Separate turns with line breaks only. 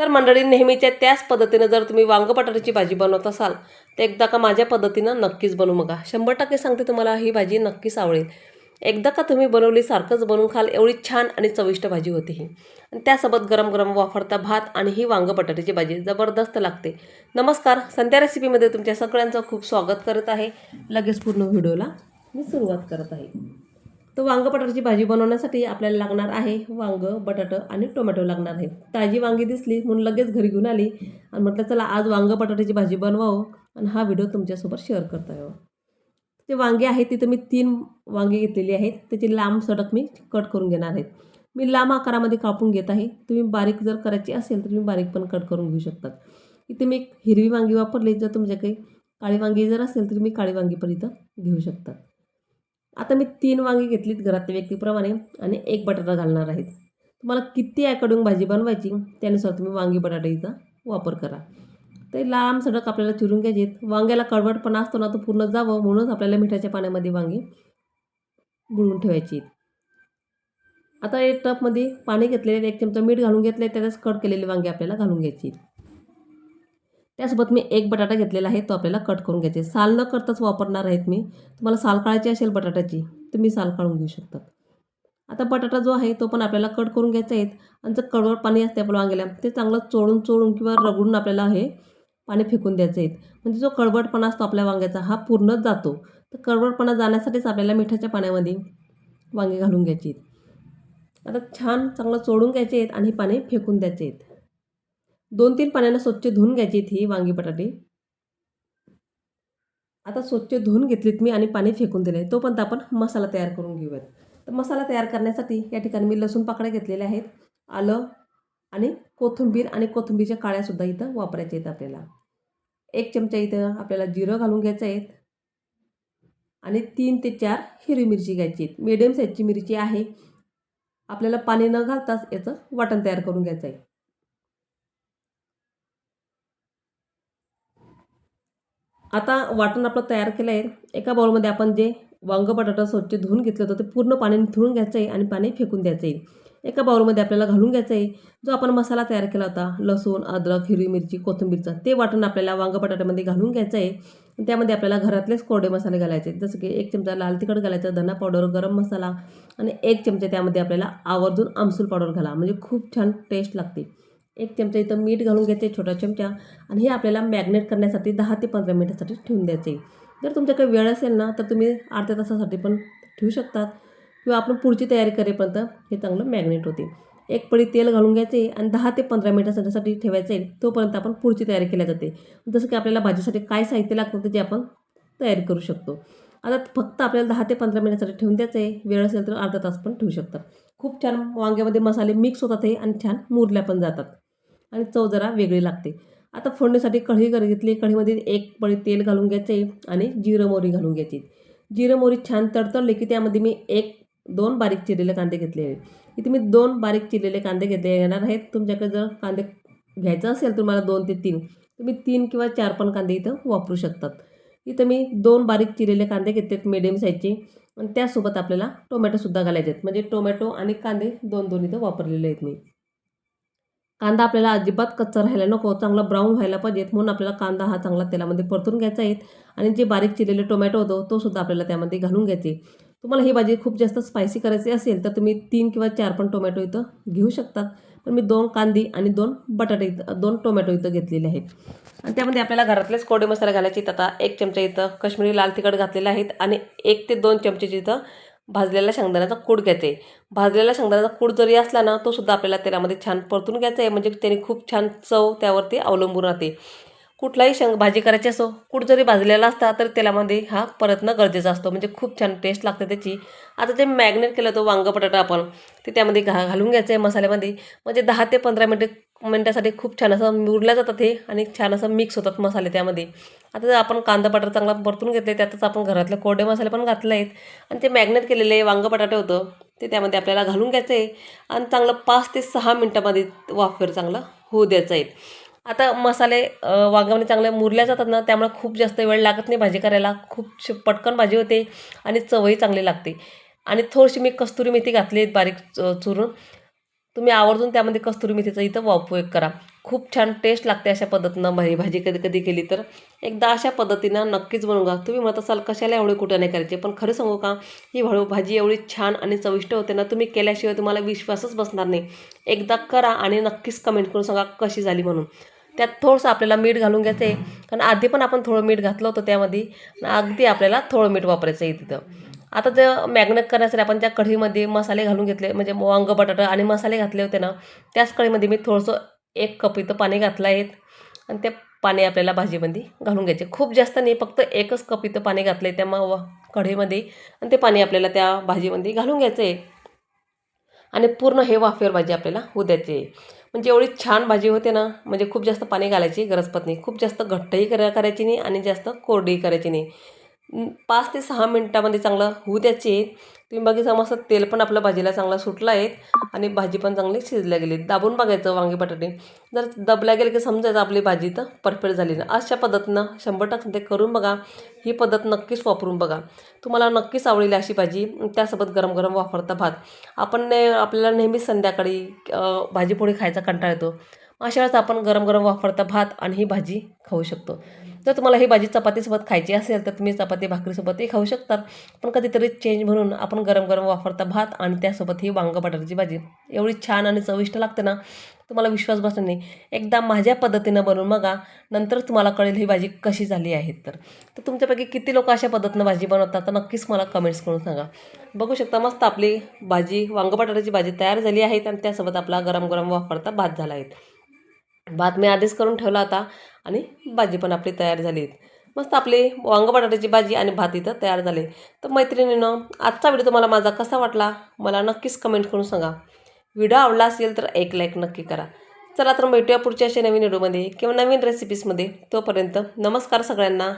तर मंडळी नेहमीच्या त्याच पद्धतीनं जर तुम्ही वांग बटाट्याची भाजी बनवत असाल तर एकदा का माझ्या पद्धतीनं नक्कीच बनवू बघा. शंभर टक्के सांगते तुम्हाला ही भाजी नक्कीच आवडेल. एकदा का तुम्ही बनवली सारखंच बनवून खाल एवढी छान आणि चविष्ट भाजी होती ही. आणि त्यासोबत गरम गरम वाफरता भात आणि ही वांग बटाट्याची भाजी जबरदस्त लागते. नमस्कार संध्या रेसिपीमध्ये तुमच्या सगळ्यांचं खूप स्वागत करत आहे. लगेच पूर्ण व्हिडिओला मी सुरुवात करत आहे. तर वांग बटाट्याची भाजी बनवण्यासाठी आपल्याला लागणार आहे वांग बटाटं आणि टोमॅटो लागणार आहे. ताजी वांगी दिसली म्हणून लगेच घरी घेऊन आली आणि म्हटलं चला आज वांग बटाट्याची भाजी बनवावं आणि हा व्हिडिओ तुमच्यासोबत शेअर करता यावं. ते वांगे आहेत तिथं मी तीन वांगे घेतलेली आहेत. त्याची लांब सडक मी कट करून घेणार आहेत मी लांब आकारामध्ये कापून घेत आहे. तुम्ही बारीक जर करायची असेल तर तुम्ही बारीक पण कट करून घेऊ शकतात इथे मी एक हिरवी वांगी वापरली जर तुमच्याकडे काळी वांगी जर असेल तर तुम्ही काळी वांगी पण इथं घेऊ शकतात आता मी तीन वांगी घेतलीत घरातल्या व्यक्तीप्रमाणे आणि एक बटाटा घालणार आहेत तुम्हाला किती याकडून भाजी बनवायची त्यानुसार तुम्ही वांगी बटाट्याचा वापर करा. ते लांब सडक आपल्याला चिरून घ्यायचेत वांग्याला कडवटपणा असतो ना तो पूर्ण जावं म्हणूनच आपल्याला मिठाच्या पाण्यामध्ये वांगी बुडवून ठेवायची आता एक टपमध्ये पाणी घेतलेले एक चमचा मीठ घालून घेतले त्यातच कट केलेली वांगी आपल्याला घालून घ्यायची त्यासोबत मी एक बटाटा घेतलेला आहे तो आपल्याला कट करून घ्यायचे साल न करताच वापरणार आहेत मी. तुम्हाला साल काढायची असेल बटाट्याची तुम्ही साल काढून घेऊ शकतात. आता बटाटा जो आहे तो पण आपल्याला कट करून घ्यायचा आहे. आणि जर कडवड पाणी असते आपल्या वांग्याला ते चांगलं चोळून चोळून किंवा रगडून आपल्याला हे पाणी फेकून द्यायचं आहे. म्हणजे जो कडवटपणा असतो आपल्या वांग्याचा हा पूर्णच जातो. तर कडवटपणा जाण्यासाठीच आपल्याला मिठाच्या पाण्यामध्ये वांगे घालून घ्यायची आहेत. आता छान चांगलं चोळून घ्यायचे आहेत आणि पाणी फेकून द्यायचे आहेत. दोन तीन पाण्यानं स्वच्छ धुवून घ्यायची ही वांगी बटाटे. आता स्वच्छ धुवून घेतलीत मी आणि पाणी फेकून दिले तोपर्यंत आपण मसाला तयार करून घेऊयात. तर मसाला तयार करण्यासाठी या ठिकाणी मी लसूण पाकळ्या घेतलेल्या आहेत आलं आणि कोथिंबीर आणि कोथिंबीरच्या काळ्यासुद्धा इथं वापरायच्या आहेत आपल्याला. एक चमचा इथं आपल्याला जिरं घालून घ्यायचं आहेत आणि तीन ते चार हिरवी मिरची घ्यायची आहेत. मिडियम साईजची मिरची आहे. आपल्याला पाणी न घालताच याचं वाटण तयार करून घ्यायचं आहे. आता वाटण आपलं तयार केलं आहे एका बाउलमध्ये आपण जे वांग बटाटा स्वच्छ धुवून घेतलं होतं ते पूर्ण पाणी निथळून घ्यायचं आहे आणि पाणी फेकून द्यायचं आहे एका बाउलमध्ये आपल्याला घालून घ्यायचं आहे जो आपण मसाला तयार केला होता लसूण अद्रक हिरवी मिरची कोथिंबीरचं ते वाटण आपल्याला वांग बटाट्यामध्ये घालून घ्यायचं आहे त्यामध्ये आपल्याला घरातलेच कोरडे मसाले घालायचे. जसं की एक चमचा लाल तिखट घालायचं धना पावडर गरम मसाला आणि एक चमचा त्यामध्ये आपल्याला आवर्जून आमसूल पावडर घाला. म्हणजे खूप छान टेस्ट लागते. एक चमचा इथं मीठ घालून घ्यायचे छोटा चमचा आणि हे आपल्याला मॅग्नेट करण्यासाठी दहा ते पंधरा मिनिटासाठी ठेवून द्यायचे. जर तुमच्याकडे वेळ असेल ना तर तुम्ही अर्ध्या तासासाठी पण ठेवू शकतात. किंवा आपण पुढची तयारी करेपर्यंत हे चांगलं मॅग्नेट होते. एक पडी तेल घालून घ्यायचे आणि दहा ते पंधरा मिनिटासाठी ठेवायचे. तोपर्यंत आपण पुढची तयारी केली जाते. जसं की आपल्याला भाजीसाठी काय साहित्य लागतं ते आपण तयारी करू शकतो. आता फक्त आपल्याला दहा ते पंधरा मिनिटासाठी ठेवून द्यायचं आहे वेळ असेल तर अर्धा तास पण ठेवू शकतात. खूप छान वांग्यामध्ये मसाले मिक्स होतात हे आणि छान मुरल्या पण जातात. आणि चव जरा वेगळी लागते. आता फोडणीसाठी कढई घेतली. कढीमध्ये एक पळी तेल घालून घ्यायचे आणि जिरं मोहरी घालून घ्यायची. जिरं मोहरी छान तडतडली की त्यामध्ये मी एक दोन बारीक चिरलेले कांदे घेतले आहेत. इथे मी दोन बारीक चिरलेले कांदे घेतले येणार आहेत. तुमच्याकडे जर कांदे घ्यायचं असेल तुम्हाला दोन ते तीन तुम्ही तीन किंवा चार पण कांदे इथं वापरू शकतात. इथं मी दोन बारीक चिरलेले कांदे घेतलेत मिडियम साईजचे आणि त्यासोबत आपल्याला टोमॅटोसुद्धा घालायचे आहेत म्हणजे टोमॅटो आणि कांदे दोन दोन इथं वापरलेले आहेत मी. कांदा आपल्याला अजिबात कच्चा राहायला नको चांगला ब्राऊन व्हायला पाहिजेत म्हणून आपल्याला कांदा हा चांगला तेलामध्ये परतून घ्यायचा आहे. आणि जे बारीक चिरलेले टोमॅटो होतो तो सुद्धा आपल्याला त्यामध्ये घालून घ्यायचे. तुम्हाला ही भाजी खूप जास्त स्पायसी करायची असेल तर तुम्ही तीन किंवा चार पण टोमॅटो इथं घेऊ शकतात पण मी दोन कांदी आणि दोन बटाटे इथं दोन टोमॅटो इथं घेतलेले आहेत. आणि त्यामध्ये आपल्याला घरातलेच कोडे मसाले घालायचे आता एक चमचा इथं कश्मीरी लाल तिखट घातलेले आहेत आणि एक ते दोन चमचे इथं भाजलेला शेंगदाण्याचा कूड घ्यायचे आहे भाजलेला शेंगदाण्याचा कूड जरी असला ना तो सुद्धा आपल्याला तेलामध्ये छान परतून घ्यायचा आहे. म्हणजे त्याने खूप छान चव त्यावरती अवलंबून राहते. कुठलाही शेंग भाजी करायची असो कुठं जरी भाजलेला असता तर तेलामध्ये हा परतणं गरजेचं असतं. म्हणजे खूप छान टेस्ट लागते त्याची. आता जे मॅग्नेट केलं तो वांग बटाटा आपण ते त्यामध्ये घा घालून घ्यायचं आहे मसाल्यामध्ये. म्हणजे दहा ते पंधरा मिनटे मिनटासाठी खूप छान असं मुरल्या जातात हे आणि छान असं मिक्स होतात मसाले त्यामध्ये. आता जर आपण कांदा बटाटा चांगला परतून घेतले त्यातच आपण घरातले कोरडे मसाले पण घातले आहेत आणि ते मॅग्नेट केलेले वांग बटाटे होतं ते त्यामध्ये आपल्याला घालून घ्यायचं आहे आणि चांगलं पाच ते सहा मिनटामध्ये वाफेर चांगलं होऊ द्यायचं आहे आता मसाले वांग्यामध्ये चांगले मुरल्या जातात ना त्यामुळे खूप जास्त वेळ लागत नाही भाजी करायला. खूप श पटकन भाजी होते आणि चवही चांगली लागते. आणि थोडीशी मी कस्तुरी मेथी घातली बारीक च चुरून. तुम्ही आवर्जून त्यामध्ये कस्तुरी मेथीचा इथं उपयोग करा. खूप छान टेस्ट लागते अशा पद्धतीनं भाजी भाजी कधी कधी केली तर. एकदा अशा पद्धतीनं नक्कीच बनवून का तुम्ही म्हणत असाल कशाला एवढे कुठं नाही करायचे? पण खरं सांगू का ही हळू भाजी एवढी छान आणि चविष्ट होते ना तुम्ही केल्याशिवाय तुम्हाला विश्वासच बसणार नाही. एकदा करा आणि नक्कीच कमेंट करून सांगा कशी झाली म्हणून. त्यात थोडंसं आपल्याला मीठ घालून घ्यायचं आहे. कारण आधी पण आपण थोडं मीठ घातलं होतं त्यामध्ये. अगदी आपल्याला थोडं मीठ वापरायचं आहे तिथं. आता ते मॅग्नेट करण्यासाठी आपण त्या कढीमध्ये मसाले घालून घेतले म्हणजे वांग बटाटा आणि मसाले घातले होते ना त्याच कढीमध्ये मी थोडंसं एक कप इथं पाणी घातलं आहे. आणि ते पाणी आपल्याला भाजीमध्ये घालून घ्यायचे. खूप जास्त नाही फक्त एकच कप इथं पाणी घातलं आहे त्या मग कढईमध्ये आणि ते पाणी आपल्याला त्या भाजीमध्ये घालून घ्यायचं आहे. आणि पूर्ण हे वाफेवर भाजी आपल्याला होऊ द्यायची आहे. म्हणजे एवढी छान भाजी होते ना म्हणजे खूप जास्त पाणी घालायची गरज पडत नाही. खूप जास्त घट्टही करा करायची नाही आणि जास्त कोरडीही करायची नाही. पाच ते सहा मिनटामध्ये चांगलं होऊ द्यायचे. तुम्ही बघितलं मस्त तेल पण आपल्या भाजीला चांगला सुटला आहे आणि भाजी पण चांगली शिजल्या गेली. दाबून बघायचं वांगे बटाटे. जर दबल्या गेले की समजायचं आपली भाजी तर परफेक्ट झाली ना अशा पद्धतीनं शंभर टक्के ते करून बघा. ही पद्धत नक्कीच वापरून बघा. तुम्हाला नक्कीच आवडेल अशी भाजी. त्यासोबत गरम गरम वापरता भात. आपण ने आपल्याला नेहमीच संध्याकाळी भाजीपोळी खायचा कंटाळा येतो. अशा वेळेस आपण गरम गरम वापरता भात आणि ही भाजी खाऊ शकतो. जर तुम्हाला ही भाजी चपातीसोबत खायची असेल तर तुम्ही चपाती भाकरीसोबतही खाऊ शकतात. पण कधीतरी चेंज म्हणून आपण गरम गरम वापरता भात आणि त्यासोबत ही वांग बटाट्याची भाजी. एवढी छान आणि चविष्ट लागते ना. तुम्हाला विश्वास बसणार नाही. एकदा माझ्या पद्धतीनं बनवून बघा. नंतर तुम्हाला कळेल ही भाजी कशी झाली आहे तर. तर तुमच्यापैकी किती लोक अशा पद्धतीनं भाजी बनवतात? तर नक्कीच मला कमेंट्स करून सांगा. बघू शकता मस्त आपली भाजी वांग बटाट्याची भाजी तयार झाली आहे आणि त्यासोबत आपला गरम गरम वापरता भात झाला आहे. भात मी आधीच करून ठेवला होता. आणि भाजी पण आपली तयार झाली. मस्त आपली वांग बटाट्याची भाजी आणि भात इथं तयार झाले. तर मैत्रिणीनं आजचा व्हिडिओ तुम्हाला माझा कसा वाटला मला नक्कीच कमेंट करून सांगा. व्हिडिओ आवडला असेल तर एक लाईक नक्की करा. चला तर भेटूया पुढच्या अशा नवीन व्हिडिओमध्ये किंवा नवीन रेसिपीजमध्ये तोपर्यंत नमस्कार सगळ्यांना.